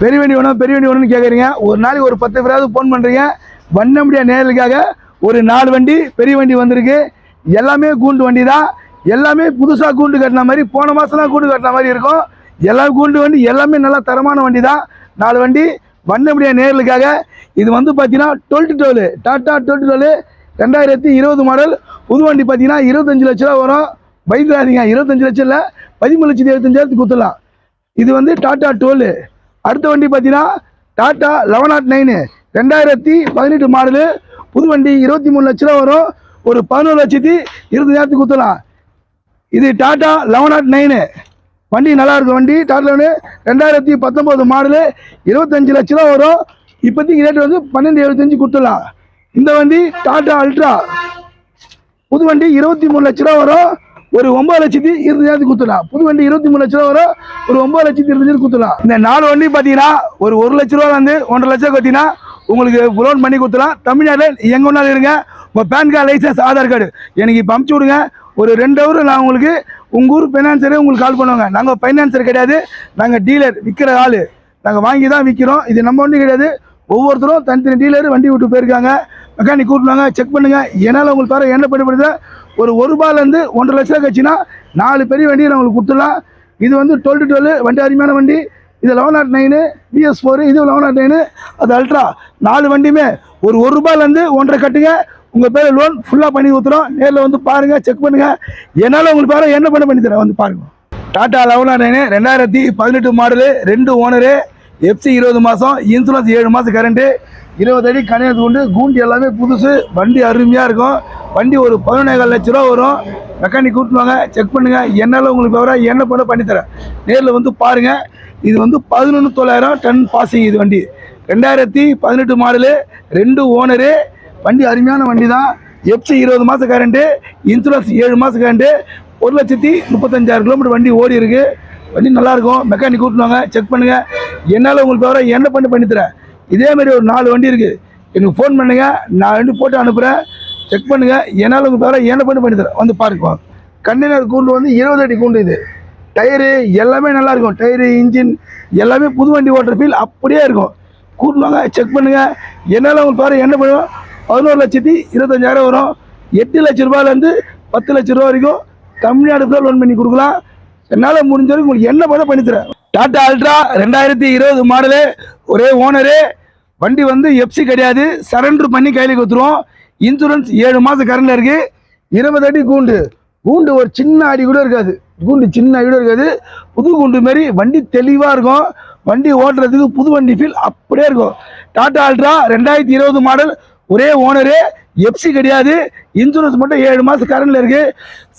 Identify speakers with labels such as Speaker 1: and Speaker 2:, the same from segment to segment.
Speaker 1: பெரிய வண்டி வேணும் பெரிய வண்டி வேணும்னு கேட்குறீங்க ஒரு நாளைக்கு ஒரு பத்து பேராவது ஃபோன் பண்ணுறீங்க வண்ண முடியா நேரலுக்காக ஒரு நாலு வண்டி பெரிய வண்டி வந்திருக்கு. எல்லாமே கூண்டு வண்டி தான் எல்லாமே புதுசாக கூண்டு கட்டின மாதிரி போன மாதம் தான் கூண்டு கட்டின மாதிரி இருக்கும். எல்லா கூண்டு வண்டி எல்லாமே நல்லா தரமான வண்டி தான் நாலு வண்டி வண்ண முடியா நேரலுக்காக. இது வந்து பார்த்தீங்கன்னா twelfth twelve Tata twelfth twelve ரெண்டாயிரத்தி இருபது மாடல் புது வண்டி பார்த்தீங்கன்னா இருபத்தஞ்சு லட்ச ரூபா வரும். பயந்துடாதீங்க இருபத்தஞ்சு லட்சம் இல்லை பதிமூணு லட்சத்தி எழுபத்தஞ்சாயிரத்துக்கு குத்தலாம் இது வந்து டாட்டா டுவெல் அடுத்த வண்டி பார்த்தீங்கன்னா டாட்டா லெவன் நாட் நைனு. ரெண்டாயிரத்தி பதினெட்டு மாடலு. புது வண்டி இருபத்தி மூணு லட்ச ரூபா வரும். ஒரு பதினோரு லட்சத்தி இருபதாயிரத்துக்கு குத்தலாம். இது டாட்டா லெவன் நாட் நைனு. வண்டி நல்லா இருக்கும் வண்டி. டாட்டா லெவனு ரெண்டாயிரத்தி பத்தொம்போது மாடலு. இருபத்தஞ்சு லட்ச ரூபா வரும். இப்போதைக்கு ரேட் வந்து பன்னெண்டு எழுபத்தஞ்சு கொடுத்துடலாம் இந்த வண்டி டாட்டா அல்ட்ரா. புது வண்டி இருபத்தி மூணு லட்ச ரூபா வரும். ஒரு ஒன்பது லட்சத்தி இருபதாயிரத்து குத்துலாம் புது வண்டி இருபத்தி மூணு லட்ச ரூபா வரும். ஒரு ஒன்பது லட்சத்தி இருபதாயிரம் குத்துலாம் இந்த நாலு வண்டி பார்த்தீங்கன்னா ஒரு ஒரு லட்ச ரூபா வந்து ஒன்றரை லட்சம் பார்த்தீங்கன்னா உங்களுக்கு லோன் பண்ணி கொடுத்துலாம் தமிழ்நாட்டில் எங்கே வேணாலும் இருங்க. உங்கள் PAN card licence Aadhaar card எனக்கு இப்போ அமுச்சு விடுங்க. ஒரு ரெண்டு ஹவர் நான் உங்களுக்கு உங்கள் ஊர் ஃபைனான்சரே உங்களுக்கு கால் பண்ணுவாங்க. நாங்கள் ஃபைனான்சர் கிடையாது. நாங்கள் டீலர் விற்கிற ஆள். நாங்கள் வாங்கி தான் விற்கிறோம் இது நம்ம ஒன்றும் கிடையாது. ஒவ்வொருத்தரும் தனித்தனி டீலர் வண்டி விட்டு போயிருக்காங்க. மெக்கானிக் கூப்பிடுவாங்க செக் பண்ணுங்கள் என்னால் உங்களுக்கு வர என்ன பண்ணப்படுது ஒரு ஒரு ரூபாயிலேருந்து ஒன்றரை லட்சம் கட்சினா நாலு பெரிய வண்டியை நான் உங்களுக்கு கொடுத்துடலாம். இது வந்து டுவெல் டு டுவெல் வண்டி அருமையான வண்டி. இது eleven naught nine BS four இது லெவன் நாட் நைனு அது அல்ட்ரா நாலு வண்டியுமே ஒரு ஒரு ரூபாயிலேருந்து ஒன்றரை கட்டுங்க. உங்கள் பேர் லோன் ஃபுல்லாக பண்ணி கொடுத்துறோம். நேரில் வந்து பாருங்கள் செக் பண்ணுங்கள் என்னால் உங்களுக்கு பேரை என்ன பண்ண பண்ணி தரேன்? வந்து பாருங்கள் டாடா லெவன் நாட் நைனு ரெண்டாயிரத்தி பதினெட்டு மாடலு ரெண்டு ஓனரு எஃப்சி இருபது மாதம் இன்சூரன்ஸ் ஏழு மாதம் கரண்ட்டு இருபது அடி கணையத்து உண்டு கூண்டு எல்லாமே புதுசு வண்டி அருமையாக இருக்கும். வண்டி ஒரு பதினொன்னேகால் லட்ச ரூபா வரும். மெக்கானிக் கூட்டுவாங்க செக் பண்ணுங்கள் என்னால் உங்களுக்கு விவரம் என்ன பண்ண பண்ணித்தரேன் நேரில் வந்து பாருங்கள் இது வந்து பதினொன்று தொள்ளாயிரம் டன் பாசிங் இது வண்டி. ரெண்டாயிரத்தி பதினெட்டு மாடலு ரெண்டு ஓனரு வண்டி அருமையான வண்டி தான். எப்சி இருபது மாதம் கரண்ட்டு இன்சூரன்ஸ் ஏழு மாதம் கரண்ட்டு ஒரு லட்சத்தி முப்பத்தஞ்சாயிரம் கிலோமீட்டர் வண்டி ஓடி இருக்குது வண்டி நல்லாயிருக்கும் மெக்கானிக் கூட்டுவாங்க செக் பண்ணுங்கள் என்னால் உங்களுக்கு தவிர என்ன பண்ணி பண்ணித்தரேன் இதே மாதிரி ஒரு நாலு வண்டி இருக்குது எனக்கு ஃபோன் பண்ணுங்கள் நான் வண்டி போட்டு அனுப்புகிறேன் செக் பண்ணுங்கள் என்னால் உங்கள் தவிர என்ன பண்ணி பண்ணித்தரேன் வந்து பாருங்க கண்டெய்னர் கூண்டு வந்து இருபது அடி கூண்டு இது. டயரு எல்லாமே நல்லாயிருக்கும் டயரு இன்ஜின் எல்லாமே புது வண்டி ஓட்டுற ஃபீல் அப்படியே இருக்கும். கூட்டுவாங்க செக் பண்ணுங்கள் என்னால் உங்களுக்கு தவிர என்ன பண்ணுவோம்? பதினோரு லட்சத்தி இருபத்தஞ்சாயிரம் வரும். எட்டு லட்ச ரூபாயிலேருந்து பத்து லட்ச ரூபா வரைக்கும் தமிழ்நாடு ஃபுல்லாக லோன் பண்ணி கொடுக்கலாம். என்னால் முடிஞ்ச வரைக்கும் உங்களுக்கு என்ன பண்ண பண்ணித்தரேன் டாடா அல்ட்ரா ரெண்டாயிரத்தி இருபது மாடலு ஒரே ஓனரு வண்டி வந்து எஃப்சி கிடையாது. சரண்டர் பண்ணி கையில் கொடுத்துருவோம். இன்சூரன்ஸ் ஏழு மாதம் கரண்டில் இருக்குது இருபது அடி கூண்டு. கூண்டு ஒரு சின்ன அடி கூட இருக்காது. கூண்டு சின்ன அடி கூட இருக்காது. புது கூண்டு மாரி வண்டி தெளிவாக இருக்கும். வண்டி ஓட்டுறதுக்கு புது வண்டி ஃபீல் அப்படியே இருக்கும். டாடா அல்ட்ரா ரெண்டாயிரத்தி இருபது மாடல் ஒரே ஓனரு எஃப்சி கிடையாது. இன்சூரன்ஸ் மட்டும் ஏழு மாதம் கரண்டில் இருக்குது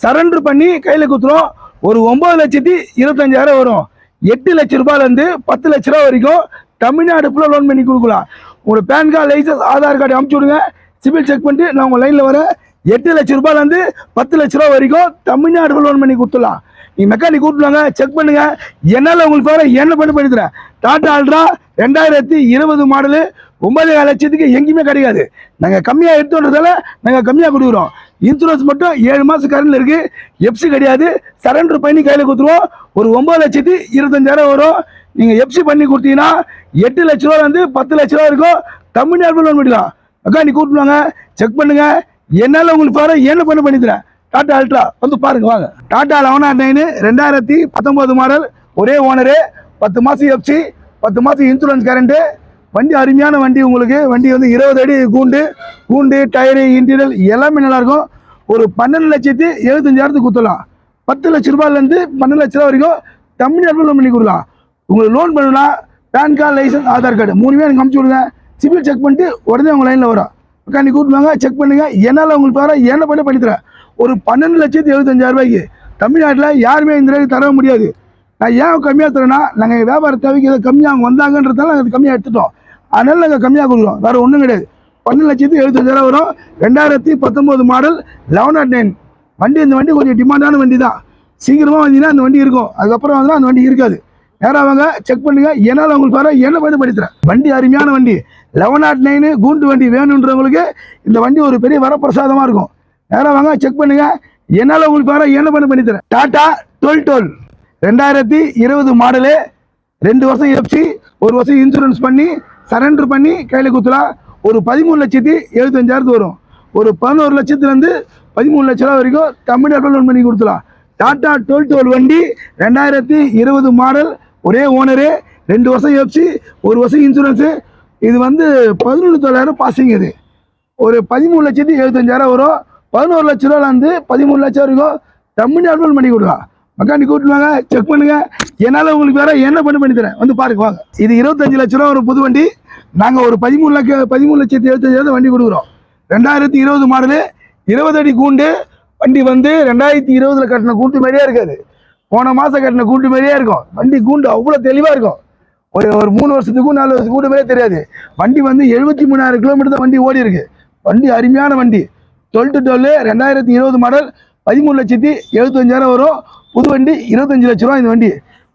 Speaker 1: சரண்டர் பண்ணி கையில் குத்துறோம் ஒரு ஒம்பது லட்சத்தி இருபத்தஞ்சாயிரம் வரும். எட்டு லட்ச ரூபாயிலேருந்து பத்து லட்ச ரூபா வரைக்கும் தமிழ்நாடு ஃபுல்லாக லோன் பண்ணி கொடுக்கலாம். உங்களோட PAN card licence Aadhaar card அமுச்சு விடுங்க. சிபில் செக் பண்ணிட்டு நான் உங்கள் லைனில் வரேன். எட்டு லட்ச ரூபாயிலேருந்து பத்து லட்ச ரூபா வரைக்கும் தமிழ்நாடு லோன் பண்ணி கொடுத்துடலாம். நீங்கள் மெக்கானிக் கூப்பிடுவாங்க செக் பண்ணுங்கள் என்னால் உங்களுக்கு வேறு என்ன பண்ணி பண்ணித்தரேன் தரேன் டாடா ரெண்டாயிரத்தி இருபது மாடலு ஒன்பது லட்சத்துக்கு எங்கேயுமே கிடைக்காது. நாங்கள் கம்மியாக எடுத்துன்றதால நாங்கள் கம்மியாக கொடுக்குறோம். இன்சூரன்ஸ் மட்டும் ஏழு மாதம் கரண்டில் இருக்குது எஃப்சி கிடையாது. சரண்டர் பண்ணி கையில் கொடுத்துருவோம். ஒரு ஒம்பது லட்சத்தி இருபத்தஞ்சாயிரம் வரும். நீங்கள் எஃப்சி பண்ணி கொடுத்தீங்கன்னா எட்டு லட்ச ரூபா வந்து பத்து லட்ச ரூபா இருக்கும் தமிழ்நாடு லோன் பண்ணிக்கலாம். அக்கா நீ கூப்பிடுவாங்க செக் பண்ணுங்க. என்னால் உங்களுக்கு பாரு என்ன பண்ண பண்ணி தரேன்? டாட்டா அல்ட்ரா வந்து பாருங்க வாங்க. டாட்டா லெவன் ஆர் நைனு ரெண்டாயிரத்தி பத்தொம்போது மாடல் ஒரே ஓனரு பத்து மாதம் எஃப்சி பத்து மாதம் இன்சூரன்ஸ் கரண்ட்டு வண்டி அருமையான வண்டி உங்களுக்கு. வண்டி வந்து இருபது அடி கூண்டு கூண்டு டயரு இன்டீரியல் எல்லாமே நல்லாயிருக்கும். ஒரு பன்னெண்டு லட்சத்தி எழுபத்தஞ்சாயிரத்துக்கு குத்தலாம் பத்து லட்ச ரூபாயிலேருந்து பன்னெண்டு லட்ச ரூபா வரைக்கும் தமிழ்நாட்டில் லோன் பண்ணி கொடுக்கலாம். உங்களுக்கு லோன் பண்ணலாம் PAN card licence Aadhaar card மூணுமே எனக்கு அமுச்சு விடுங்க. சிபில் செக் பண்ணிட்டு உடனே உங்கள் லைனில் வரும். உட்காந்து கூப்பிடுவாங்க செக் பண்ணுங்கள் என்னால் உங்களுக்கு பாரு என்ன பண்ணி பண்ணித்தரேன் ஒரு பன்னெண்டு லட்சத்தி எழுபத்தஞ்சாயிரம் ரூபாய்க்கு. தமிழ்நாட்டில் யாருமே இந்த ரேட்டு தர முடியாது. நான் ஏன் கம்மியாக தரேன்னா நாங்கள் வியாபார தேவைக்கு எதாவது கம்மியாக அவங்க வந்தாங்கன்றதால நாங்கள் கம்மியாக எடுத்துட்டோம். அதனால நாங்கள் கம்மியாக கொடுக்குறோம். வேறு ஒன்றும் கிடையாது. பன்னெண்டு லட்சத்தி எழுபத்தஞ்சாயிரம் வரும். ரெண்டாயிரத்தி பத்தொம்போது மாடல் லெவன் நாட் நைன் வண்டி இந்த வண்டி கொஞ்சம் டிமாண்டான வண்டி தான் சீக்கிரமாக வந்தீங்கன்னா அந்த வண்டி இருக்கும். அதுக்கப்புறம் வந்தால் அந்த வண்டி இருக்காது. நேராக வாங்க செக் பண்ணுங்கள் என்னால் உங்களுக்கு வர என்ன பண்ணி படித்துறேன் வண்டி அருமையான வண்டி. லெவன் நாட் நைனு கூண்டு வண்டி வேணுன்றவங்களுக்கு இந்த வண்டி ஒரு பெரிய வரப்பிரசாதமாக இருக்கும். நேராக வாங்க செக் பண்ணுங்கள் என்னால் உங்களுக்கு வர என்ன பண்ணி பண்ணித்தரேன் டாட்டா டுவெல் டுவெல். ரெண்டாயிரத்தி இருபது மாடலு ரெண்டு வருஷம் எஃப்சி ஒரு வருஷம் இன்சூரன்ஸ் பண்ணி சரண்டர் பண்ணி கையில் குத்துலா ஒரு பதிமூணு லட்சத்தி எழுபத்தஞ்சாயிரத்து வரும். ஒரு பதினோரு லட்சத்துலேருந்து பதிமூணு லட்ச ரூபா வரைக்கும் தமிழ்நாட்டில் லோன் பண்ணி கொடுத்துலாம் டாட்டா டுவெல் டுவெல் வண்டி ரெண்டாயிரத்தி இருபது மாடல் ஒரே ஓனரு ரெண்டு வருஷம் எஃப்சி ஒரு வருஷம் இன்சூரன்ஸு இது வந்து பதினொன்று தொள்ளாயிரம் பாசிங் இது. ஒரு பதிமூணு லட்சத்தி எழுபத்தஞ்சாயிரம் வரும். பதினோரு லட்ச ரூபாலேருந்து பதிமூணு லட்சம் வரைக்கும் தமிழ்நாட்டில் பண்ணி கொடுக்கலாம். மெக்கானிக் கூட்டுவாங்க செக் பண்ணுங்க. என்னால் உங்களுக்கு வேற என்ன பண்ணி பண்ணி தரேன்? வந்து பாருங்க வாங்க. இது இருபத்தஞ்சு லட்ச ரூபா ஒரு புது வண்டி. நாங்கள் ஒரு பதிமூணு லட்ச பதிமூணு லட்சத்தி எழுபத்தஞ்சாயிரம் வண்டி கொடுக்குறோம். ரெண்டாயிரத்தி இருபது மாடலு இருபது அடி கூண்டு. வண்டி வந்து ரெண்டாயிரத்தி இருபதுல கட்டின கூண்டு மாதிரியே இருக்காது. போன மாதம் கட்டின கூண்டு மாதிரியே இருக்கும். வண்டி கூண்டு அவ்வளோ தெளிவாக இருக்கும். ஒரு ஒரு மூணு வருஷத்துக்கும் நாலு வருஷத்துக்கு கூட மாதிரியே தெரியாது. வண்டி வந்து எழுபத்தி மூணாயிரம் கிலோமீட்டர் தான் வண்டி ஓடி இருக்கு. வண்டி அருமையான வண்டி. டுவெல் டு டுவெல் ரெண்டாயிரத்தி இருபது மாடல் பதிமூணு லட்சத்தி எழுபத்தஞ்சாயிரம் வரும். புது வண்டி இருபத்தஞ்சு லட்ச ரூபா இந்த வண்டி.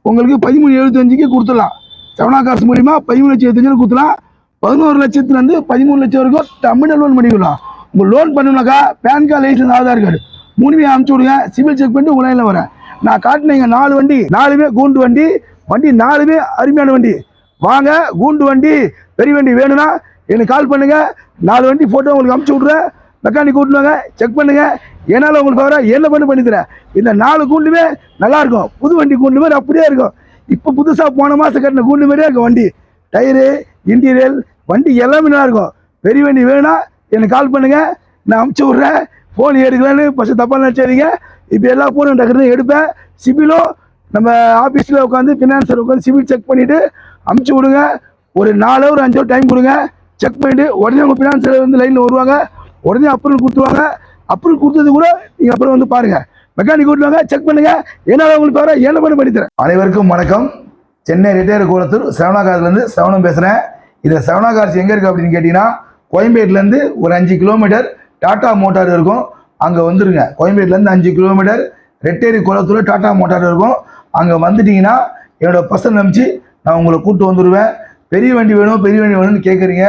Speaker 1: உங்களுக்கு பதிமூணு எழுபத்தஞ்சுக்கு கொடுத்துடலாம். செவனா காசு மூலிமா பதிமூணு லட்சம் எழுபத்தஞ்சு கொடுத்துலாம் பதினோரு லட்சத்துலேருந்து பதிமூணு லட்சம் வரைக்கும் தமிழ் லோன் பண்ணிக்கலாம். உங்கள் loan பண்ணணும்னாக்கா PAN card licence Aadhaar card மூணுமே அனுப்பிச்சி விடுங்க. சிவில் செக் பண்ணிட்டு உங்கள் லைனில் வரேன். நான் காட்டினீங்க நாலு வண்டி. நாலுமே கூண்டு வண்டி. வண்டி நாலுமே அருமையான வண்டி. வாங்க கூண்டு வண்டி. பெரிய வண்டி வேணும்னா எனக்கு கால் பண்ணுங்கள் நாலு வண்டி ஃபோட்டோ உங்களுக்கு அமுச்சு விட்றேன். மெக்கானிக் கூட்டுவாங்க செக் பண்ணுங்க. என்னால் உங்களுக்கு வர என்ன பண்ணி பண்ணித்தரேன் இந்த நாலு கூண்டுமே நல்லாயிருக்கும் புது வண்டி கூண்டு மாதிரி அப்படியே இருக்கும். இப்போ புதுசாக போன மாதம் கட்டின கூண்டு மாதிரியே இருக்கும் வண்டி. டயரு இன்டீரியல் வண்டி எல்லாமே நல்லாயிருக்கும் பெரிய வண்டி வேணும்னா எனக்கு கால் பண்ணுங்கள் நான் அமுச்சு விட்றேன். ஃபோன் எடுக்கலான்னு ஃபஸ்ட்டு தப்பாக நினச்சாதீங்க இப்போ எல்லா ஃபோனும் டக்குனு எடுப்பேன். சிபிலும் நம்ம ஆஃபீஸில் உட்காந்து ஃபினான்சர் உட்காந்து சிபில் செக் பண்ணிவிட்டு அமுச்சு விடுங்க. ஒரு நாலு ஒரு அஞ்சு டைம் கொடுங்க. செக் பண்ணிவிட்டு உடனே உங்கள் ஃபினான்சர் வந்து லைனில் வருவாங்க. உடனே அப்ரூவல் கொடுத்துருவாங்க. அப்ரூவல் கொடுத்தது கூட நீங்கள் அப்புறம் வந்து பாருங்கள் மெக்கானிக் கூட்டுவாங்க செக் பண்ணுங்க. என்னால் உங்களுக்கு வர என்ன பண்ணி பண்ணித்தரேன் அனைவருக்கும் வணக்கம். சென்னை ரிட்டையர் கோலத்தூர் சரவணாகார்லேருந்து சரவணம் பேசுகிறேன் இந்த சரவணா எங்கே இருக்குது அப்படின்னு கேட்டிங்கன்னா கோயம்பேட்லேருந்து ஒரு அஞ்சு கிலோமீட்டர் டாட்டா மோட்டார் இருக்கும். அங்கே வந்துடுங்க கோயம்பேட்லேருந்து அஞ்சு கிலோமீட்டர் ரெட்டேரி குளத்தூர் டாட்டா மோட்டார் இருக்கும். அங்கே வந்துட்டிங்கன்னா என்னோட பர்சன் அனுப்பிச்சு நான் உங்களை கூப்பிட்டு வந்துடுவேன் பெரிய வண்டி வேணும் பெரிய வண்டி வேணும்னு கேட்குறீங்க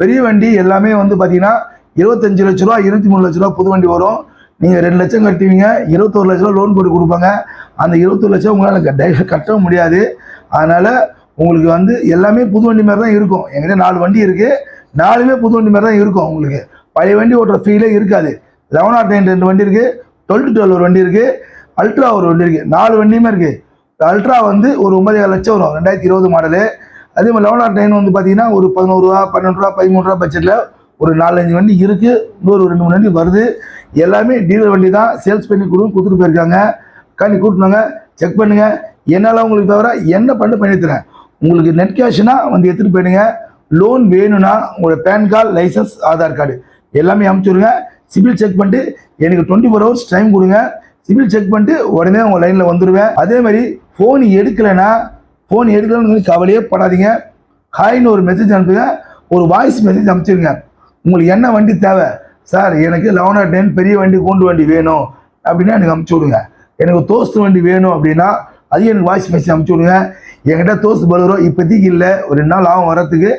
Speaker 1: பெரிய வண்டி எல்லாமே வந்து பார்த்திங்கன்னா இருபத்தஞ்சு லட்ச ரூபா இருபத்தி மூணு லட்ச ரூபா புது வண்டி வரும். நீங்கள் ரெண்டு லட்சம் கட்டுவீங்க இருபத்தோரு லட்ச ரூபா லோன் போட்டு கொடுப்பாங்க. அந்த இருபத்தொரு லட்சம் உங்களால் க- கட்டவும் முடியாது. அதனால் உங்களுக்கு வந்து எல்லாமே புது வண்டி மாதிரி தான் இருக்கும். எங்கிட்ட நாலு வண்டி இருக்குது நாலுமே புது வண்டி மாதிரி தான் இருக்கும் உங்களுக்கு. பழைய வண்டி ஓட்டுற ஃபீலே இருக்காது. லெவன் ஆர் நைன் ரெண்டு வண்டி இருக்குது டுவெல் டுவெல் ஒரு வண்டி இருக்குது அல்ட்ரா ஒரு வண்டி இருக்குது நாலு வண்டியுமே இருக்குது அல்ட்ரா வந்து ஒரு ஒன்பது லட்சம் வரும். ரெண்டாயிரத்தி இருபது மாடலு அதே மாதிரி லெவன் ஆர் நைன் வந்து பார்த்தீங்கன்னா ஒரு பதினோரு ரூபா பன்னெண்டு ரூபா பதிமூணு ரூபா பட்ஜெட்டில் ஒரு நாலஞ்சு வண்டி இருக்குது இன்னொரு ரெண்டு மூணு வண்டி வருது. எல்லாமே டீலர் வண்டி தான் சேல்ஸ் பண்ணி கொடுங்க கொடுத்துட்டு போயிருக்காங்க. கண்ணி கூட்டினாங்க செக் பண்ணுங்க. என்னால் உங்களுக்கு தவிர என்ன பண்ண பண்ணித்தரேன் உங்களுக்கு நெட் கேஷ்னா வந்து எடுத்துகிட்டு போயிடுங்க. லோன் வேணும்னா உங்களோட PAN card licence Aadhaar card எல்லாமே அனுப்பிச்சுடுங்க சிபில் செக் பண்ணிட்டு எனக்கு டுவெண்ட்டி ஃபோர் ஹவர்ஸ் டைம் கொடுங்க. சிபில் செக் பண்ணிட்டு உடனே உங்கள் லைனில் வந்துடுவேன் அதே மாதிரி ஃபோன் எடுக்கலைன்னா ஃபோன் எடுக்கலன்னு சொல்லி கவலையே படாதீங்க. ஹாய்னு ஒரு மெசேஜ் அனுப்புங்க. ஒரு வாய்ஸ் மெசேஜ் அனுப்பிச்சிருங்க உங்களுக்கு என்ன வண்டி தேவை? சார் எனக்கு லெவன் ஆர் டென் பெரிய வண்டி கூண்டு வண்டி வேணும். அப்படின்னா எனக்கு அமுச்சு விடுங்க. எனக்கு தோஸ்து வண்டி வேணும் அப்படின்னா அதையும் எனக்கு வாய்ஸ் மெசேஜ் அமுச்சு விடுங்க. என்கிட்ட தோஸ்து பலரோ இப்போதைக்கு இல்லை. ஒரு ரெண்டு நாள் ஆகும் வரத்துக்கு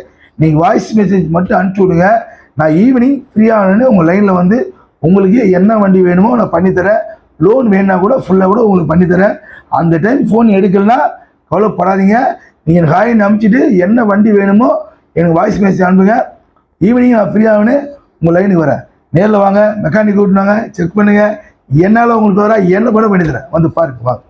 Speaker 1: நீங்கள் வாய்ஸ் மெசேஜ் மட்டும் அனுப்பிச்சி விடுங்க. நான் ஈவினிங் ஃப்ரீயானு உங்கள் லைனில் வந்து உங்களுக்கு என்ன வண்டி வேணுமோ நான் பண்ணித்தரேன். லோன் வேணும்னா கூட ஃபுல்லாக கூட உங்களுக்கு பண்ணித்தரேன். அந்த டைம் ஃபோன் எடுக்கலனா கவலைப்படாதீங்க. நீங்கள் எனக்கு ஹாயின்னு அனுப்பிச்சிட்டு என்ன வண்டி வேணுமோ எனக்கு வாய்ஸ் மெசேஜ் அனுப்புங்க. ஈவினிங் நான் ஃப்ரீயாகனு உங்கள் லைனுக்கு வரேன். நேரில் வாங்க மெக்கானிக் கூட்டினாங்க செக் பண்ணுங்கள் என்னால் உங்களுக்கு வர என்ன பண்ண பண்ணித்தரேன் வந்து பாருங்க வாங்க.